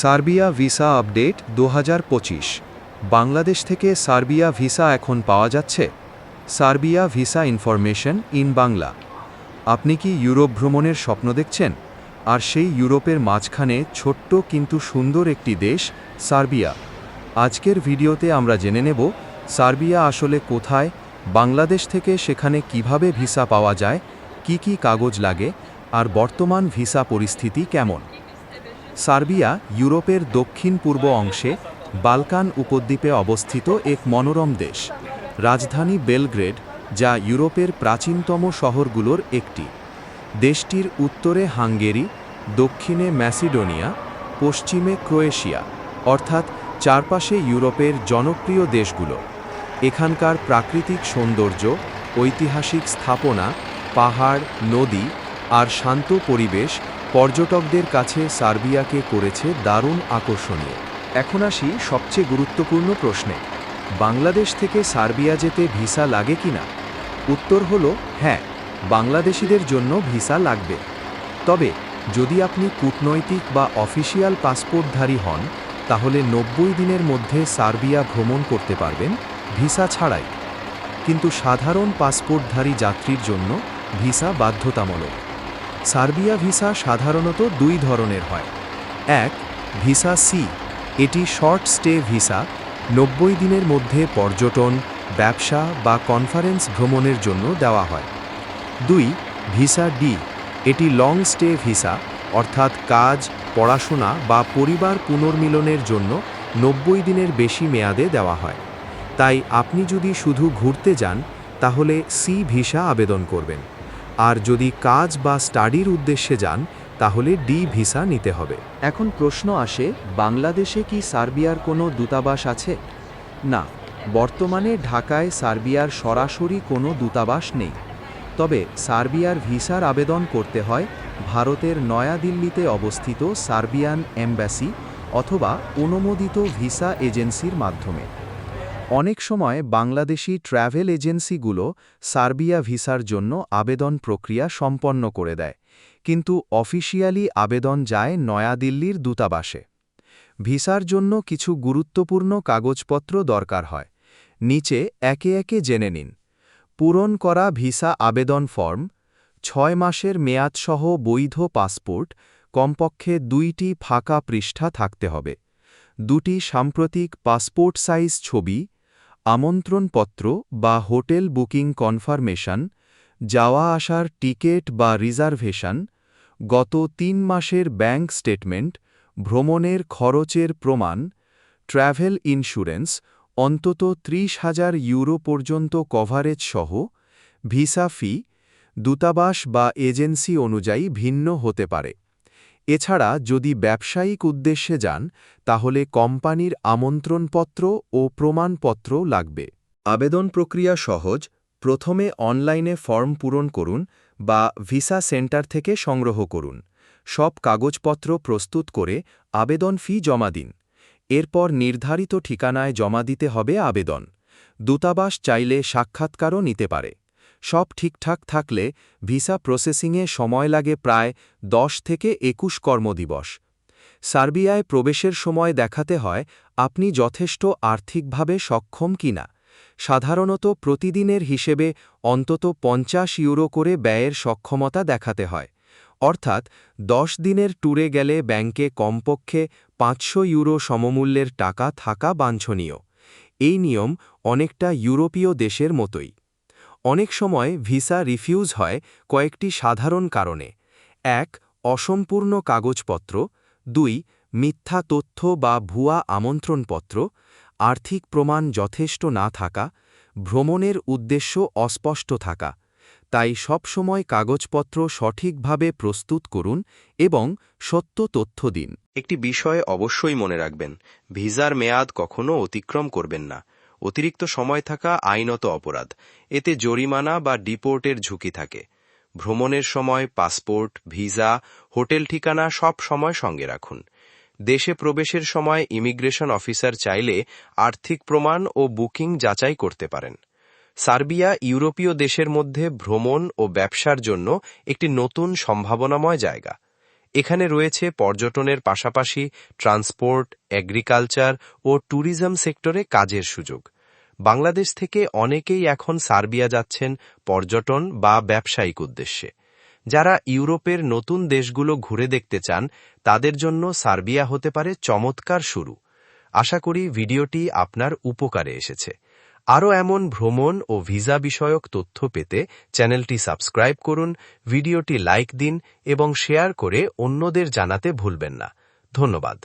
Serbia visa update দু হাজার পঁচিশ। বাংলাদেশ থেকে সার্বিয়া ভিসা এখন পাওয়া যাচ্ছে? Serbia visa information in Bangla. আপনি কি ইউরোপ ভ্রমণের স্বপ্ন দেখছেন? আর সেই ইউরোপের মাঝখানে ছোট্ট কিন্তু সুন্দর একটি দেশ, সার্বিয়া। আজকের ভিডিওতে আমরা জেনে নেব, সার্বিয়া আসলে কোথায়, বাংলাদেশ থেকে সেখানে কীভাবে ভিসা পাওয়া যায়, কি কি কাগজ লাগে, আর বর্তমান ভিসা পরিস্থিতি কেমন। সার্বিয়া ইউরোপের দক্ষিণ পূর্ব অংশে বালকান উপদ্বীপে অবস্থিত এক মনোরম দেশ, রাজধানী বেলগ্রেড, যা ইউরোপের প্রাচীনতম শহরগুলোর একটি। দেশটির উত্তরে হাঙ্গেরি, দক্ষিণে ম্যাসিডোনিয়া, পশ্চিমে ক্রোয়েশিয়া, অর্থাৎ চারপাশে ইউরোপের জনপ্রিয় দেশগুলো। এখানকার প্রাকৃতিক সৌন্দর্য, ঐতিহাসিক স্থাপনা, পাহাড়, নদী আর শান্ত পরিবেশ পর্যটকদের কাছে সার্বিয়াকে করেছে দারুণ আকর্ষণীয়। এখন আসি সবচেয়ে গুরুত্বপূর্ণ প্রশ্নে। বাংলাদেশ থেকে সার্বিয়া যেতে ভিসা লাগে কিনা? উত্তর হল হ্যাঁ বাংলাদেশিদের জন্য ভিসা লাগবে। তবে, যদি আপনি কূটনৈতিক বা অফিসিয়াল পাসপোর্টধারী হন, তাহলে নব্বই দিনের মধ্যে সার্বিয়া ভ্রমণ করতে পারবেন, ভিসা ছাড়াই। কিন্তু সাধারণ পাসপোর্টধারী যাত্রীর জন্য ভিসা বাধ্যতামূলক। সার্বিয়া ভিসা সাধারণত দুই ধরনের হয়। এক, ভিসা সি এটি শর্ট স্টে ভিসা, নব্বই দিনের মধ্যে পর্যটন, ব্যবসা বা কনফারেন্স ভ্রমণের জন্য দেওয়া হয়। দুই, ভিসা ডি এটি লং স্টে ভিসা, অর্থাৎ কাজ, পড়াশোনা বা পরিবার পুনর্মিলনের জন্য নব্বই দিনের বেশি মেয়াদে দেওয়া হয়। তাই আপনি যদি শুধু ঘুরতে যান, তাহলে সি ভিসা আবেদন করবেন। আর যদি কাজ বা স্টাডির উদ্দেশ্যে যান, তাহলে ডি ভিসা নিতে হবে। এখন প্রশ্ন আসে, বাংলাদেশে কি সার্বিয়ার কোনো দূতাবাস আছে? না, বর্তমানে ঢাকায় সার্বিয়ার সরাসরি কোনো দূতাবাস নেই। তবে সার্বিয়ার ভিসার আবেদন করতে হয় ভারতের নয়াদিল্লিতে অবস্থিত সার্বিয়ান এম্বাসি অথবা অনুমোদিত ভিসা এজেন্সির মাধ্যমে। অনেক সময় বাংলাদেশি ট্র্যাভেল এজেন্সিগুলো সার্বিয়া ভিসার জন্য আবেদন প্রক্রিয়া সম্পন্ন করে দেয়, কিন্তু অফিসিয়ালি আবেদন যায় নয়াদিল্লির দূতাবাসে। ভিসার জন্য কিছু গুরুত্বপূর্ণ কাগজপত্র দরকার হয়। নিচে একে একে জেনে নিন। পূরণ করা ভিসা আবেদন ফর্ম, ছয় মাসের মেয়াদসহ বৈধ পাসপোর্ট, কমপক্ষে দুইটি ফাঁকা পৃষ্ঠা থাকতে হবে। দুটি সাম্প্রতিক পাসপোর্ট সাইজ ছবি আমন্ত্রণপত্র বা হোটেল বুকিং কনফার্মেশন, যাওয়া আসার টিকেট বা রিজার্ভেশন, গত তিন মাসের ব্যাংক স্টেটমেন্ট, ভ্রমণের খরচের প্রমাণ, ট্র্যাভেল ইন্স্যুরেন্স, অন্তত ত্রিশ হাজার ইউরো পর্যন্ত কভারেজ সহ, ভিসা ফি, দূতাবাস বা এজেন্সি অনুযায়ী ভিন্ন হতে পারে। এছাড়া যদি ব্যবসায়িক উদ্দেশ্যে যান, তাহলে কোম্পানির আমন্ত্রণপত্র ও প্রমাণপত্র লাগবে। আবেদন প্রক্রিয়া সহজ। প্রথমে অনলাইনে ফর্ম পূরণ করুন বা ভিসা সেন্টার থেকে সংগ্রহ করুন। সব কাগজপত্র প্রস্তুত করে আবেদন ফি জমা দিন। এরপর নির্ধারিত ঠিকানায় জমা দিতে হবে আবেদন। দূতাবাস চাইলে সাক্ষাৎকারও নিতে পারে। সব ঠিকঠাক থাকলে ভিসা প্রসেসিংয়ে সময় লাগে প্রায় দশ থেকে একুশ কর্মদিবস। সার্বিয়ায় প্রবেশের সময় দেখাতে হয়, আপনি যথেষ্ট আর্থিকভাবে সক্ষম কিনা সাধারণত প্রতিদিনের হিসেবে অন্তত পঞ্চাশ ইউরো করে ব্যয়ের সক্ষমতা দেখাতে হয়। অর্থাৎ দশ দিনের ট্যুরে গেলে ব্যাংকে কমপক্ষে পাঁচশো ইউরো সমমূল্যের টাকা থাকা বাঞ্ছনীয়। এই নিয়ম অনেকটা ইউরোপীয় দেশের মতোই। অনেক সময় ভিসা রিফিউজ হয় কয়েকটি সাধারণ কারণে। এক, অসম্পূর্ণ কাগজপত্র। দুই, মিথ্যা তথ্য বা ভুয়া আমন্ত্রণপত্র। আর্থিক প্রমাণ যথেষ্ট না থাকা। ভ্রমণের উদ্দেশ্য অস্পষ্ট থাকা। তাই সবসময় কাগজপত্র সঠিকভাবে প্রস্তুত করুন এবং সত্য তথ্য দিন। একটি বিষয়ে অবশ্যই মনে রাখবেন, ভিসার মেয়াদ কখনও অতিক্রম করবেন না। অতিরিক্ত সময় থাকা আইনত অপরাধ। এতে জরিমানা বা ডিপোর্টের ঝুঁকি থাকে। ভ্রমণের সময় পাসপোর্ট, ভিসা, হোটেল ঠিকানা সব সময় সঙ্গে রাখুন। দেশে প্রবেশের সময় ইমিগ্রেশন অফিসার চাইলে আর্থিক প্রমাণ ও বুকিং যাচাই করতে পারেন। সার্বিয়া ইউরোপীয় দেশের মধ্যে ভ্রমণ ও ব্যবসার জন্য একটি নতুন সম্ভাবনাময় জায়গা। এখানে রয়েছে পর্যটনের পাশাপাশি ট্রান্সপোর্ট এগ্রিকালচার ও ট্যুরিজম সেক্টরে কাজের সুযোগ। বাংলাদেশ থেকে অনেকেই এখন সার্বিয়া যাচ্ছেন পর্যটন বা ব্যবসায়িক উদ্দেশ্যে। যারা ইউরোপের নতুন দেশগুলো ঘুরে দেখতে চান, তাদের জন্য সার্বিয়া হতে পারে চমৎকার শুরু। আশা করি ভিডিওটি আপনার উপকারে এসেছে। আরও এমন ভ্রমণ ও ভিসা বিষয়ক তথ্য পেতে চ্যানেলটি সাবস্ক্রাইব করুন, ভিডিওটি লাইক দিন এবং শেয়ার করে অন্যদের জানাতে ভুলবেন না। ধন্যবাদ।